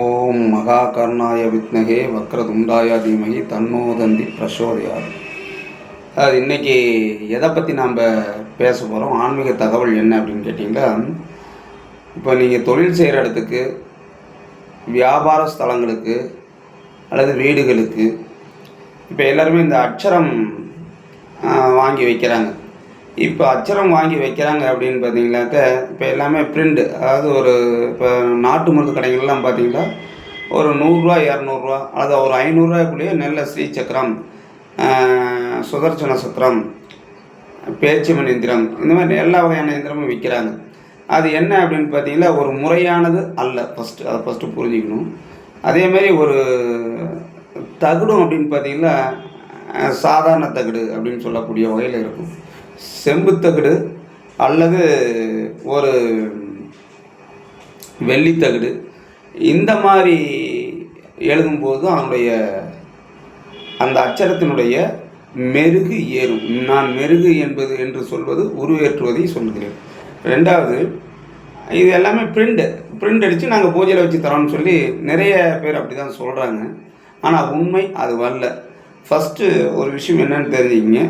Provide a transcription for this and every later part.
ஓம் மகா கருணாய வித்மகே வக்ரதுண்டாய தீமகி தன்னோதந்தி பிரசோதையார் அது இன்னைக்கு எதை பற்றி நாம் பேச போகிறோம் ஆன்மீக தகவல் என்ன அப்படின்னு கேட்டிங்கன்னா இப்போ நீங்கள் தொழில் செய்கிற இடத்துக்கு வியாபார ஸ்தலங்களுக்கு அல்லது வீடுகளுக்கு இப்போ எல்லாருமே இந்த அச்சரம் வாங்கி வைக்கிறாங்க. இப்போ அச்சரம் வாங்கி வைக்கிறாங்க அப்படின்னு பார்த்தீங்களாக்க இப்போ எல்லாமே பிரிண்ட் அதாவது ஒரு இப்போ நாட்டு மருந்து கடைகள்லாம் பார்த்தீங்கன்னா ஒரு நூறுரூவா இரநூறுவா அல்லது ஒரு ஐநூறுரூவாய்க்குள்ளேயே நல்ல ஸ்ரீ சக்கரம் சுதர்சன சத்திரம் பேச்சுமன் எந்திரம் இந்த மாதிரி எல்லா வகையான எந்திரமும் விற்கிறாங்க அது என்ன அப்படின்னு பார்த்தீங்கன்னா ஒரு முறையானது அல்ல. ஃபஸ்ட்டு அதை ஃபஸ்ட்டு புரிஞ்சுக்கணும். அதேமாரி ஒரு தகுடும் அப்படின்னு பார்த்தீங்கன்னா சாதாரண தகடு அப்படின்னு சொல்லக்கூடிய வகையில் இருக்கும். செம்புத்தகடு அல்லது ஒரு வெள்ளித்தகடு இந்த மாதிரி எழுதும்போது அவனுடைய அந்த அச்சரத்தினுடைய மெருகு ஏறும். நான் மெருகு என்பது என்று சொல்வது உருவேற்றுவதை சொல்கிறேன். ரெண்டாவது இது எல்லாமே பிரிண்ட் பிரிண்ட் அடித்து நாங்கள் பூஜையில் வச்சு தரோம்னு சொல்லி நிறைய பேர் அப்படி தான் சொல்கிறாங்க ஆனால் உண்மை அது வரல. ஃபஸ்ட்டு ஒரு விஷயம் என்னன்னு தெரிஞ்சுக்கிங்க.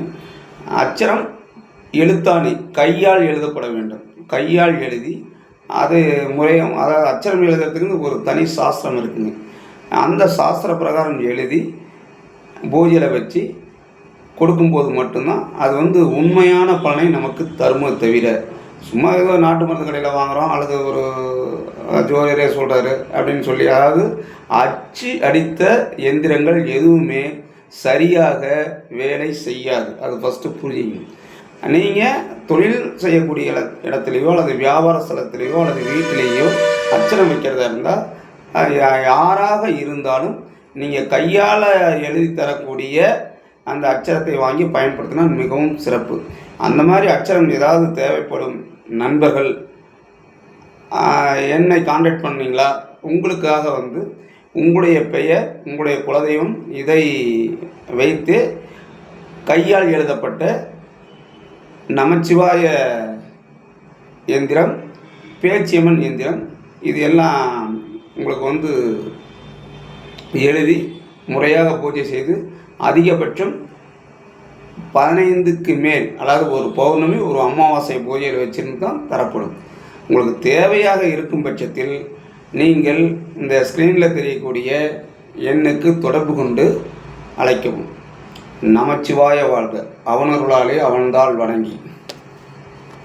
அச்சரம் எழுத்தாணி கையால் எழுதப்பட வேண்டும். கையால் எழுதி அது முறையும் அதாவது அச்சரம் எழுதுறதுக்குன்னு ஒரு தனி சாஸ்திரம் இருக்குங்க. அந்த சாஸ்திர பிரகாரம் எழுதி பூஜையில் வச்சு கொடுக்கும்போது மட்டும்தான் அது வந்து உண்மையான பலனை நமக்கு தருமே தவிர சும்மா ஏதோ நாட்டு மருந்து கடையில் வாங்குகிறோம் அல்லது ஒரு ஜோதியரே ஜோதிடரே சொல்கிறாரு அப்படின்னு சொல்லி அதாவது அச்சு அடித்த எந்திரங்கள் எதுவுமே சரியாக வேலை செய்யாது. அது ஃபஸ்ட்டு புரியுங்க நீங்கள் தொழில் செய்யக்கூடிய இடத்துலையோ அல்லது வியாபார ஸ்தலத்திலேயோ அல்லது வீட்டிலேயோ அச்சனம் வைக்கிறதா இருந்தால் யாராக இருந்தாலும் நீங்கள் கையால் எழுதி தரக்கூடிய அந்த அச்சரத்தை வாங்கி பயன்படுத்தினா மிகவும் சிறப்பு. அந்த மாதிரி அச்சரம் ஏதாவது தேவைப்படும் நண்பர்கள் என்னை காண்டாக்ட் பண்ணீங்களா? உங்களுக்காக வந்து உங்களுடைய பெயர் உங்களுடைய குலதெய்வம் இதை வைத்து கையால் எழுதப்பட்ட நமச்சிவாய எந்திரம் பேச்சியம்மன் எந்திரம். இது எல்லாம் உங்களுக்கு வந்து எழுதி முறையாக பூஜை செய்து அதிகபட்சம் பதினைந்துக்கு மேல் அதாவது ஒரு பௌர்ணமி ஒரு அமாவாசை பூஜையில் வச்சிருந்து தான் தரப்படும். உங்களுக்கு தேவையாக இருக்கும் பட்சத்தில் நீங்கள் இந்த ஸ்க்ரீனில் தெரியக்கூடிய எண்ணுக்கு தொடர்பு கொண்டு அழைக்கவும். நமச்சிவாய வாழ்க. அவனருளாலே அவன்தாள் வணங்கி.